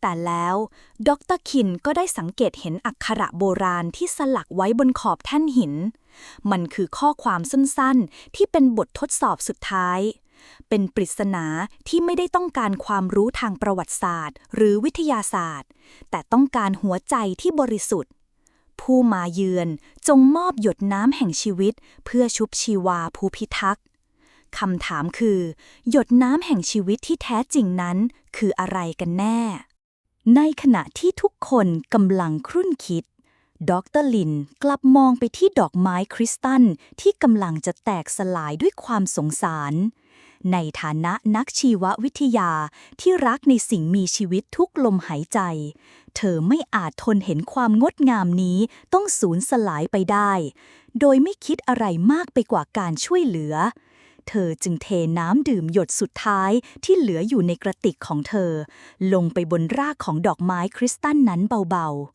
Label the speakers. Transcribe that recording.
Speaker 1: แต่แล้วดรคินก็ได้สังเกตเห็นอักขระโบราณที่สลักไว้บนขอบแท่นหิน มันคือข้อความสั้นๆ ที่เป็นบททดสอบสุดท้าย เป็นปริศนาที่ไม่ได้ต้องการความรู้ทางประวัติศาสตร์ หรือวิทยาศาสตร์ แต่ต้องการหัวใจที่บริสุทธิ์ ผู้มาเยือนจงมอบหยดน้ำแห่งชีวิต เพื่อชุบชีวาภูพิทักษ์คำถามคือ หยดน้ำแห่งชีวิตที่แท้จริงนั้นคืออะไรกันแน่ ในขณะที่ทุกคนกำลังครุ่นคิดดรลินกลับมองไปที่ดอกไม้คริสตัลที่กำลังจะแตกสลายด้วยความสงสาร ในฐานะนักชีววิทยาที่รักในสิ่งมีชีวิตทุกลมหายใจ เธอไม่อาจทนเห็นความงดงามนี้ต้องสูญสลายไปได้ โดยไม่คิดอะไรมากไปกว่าการช่วยเหลือ เธอจึงเทน้ำดื่มหยดสุดท้ายที่เหลืออยู่ในกระติกของเธอ ลงไปบนรากของดอกไม้คริสตัลนั้นเบา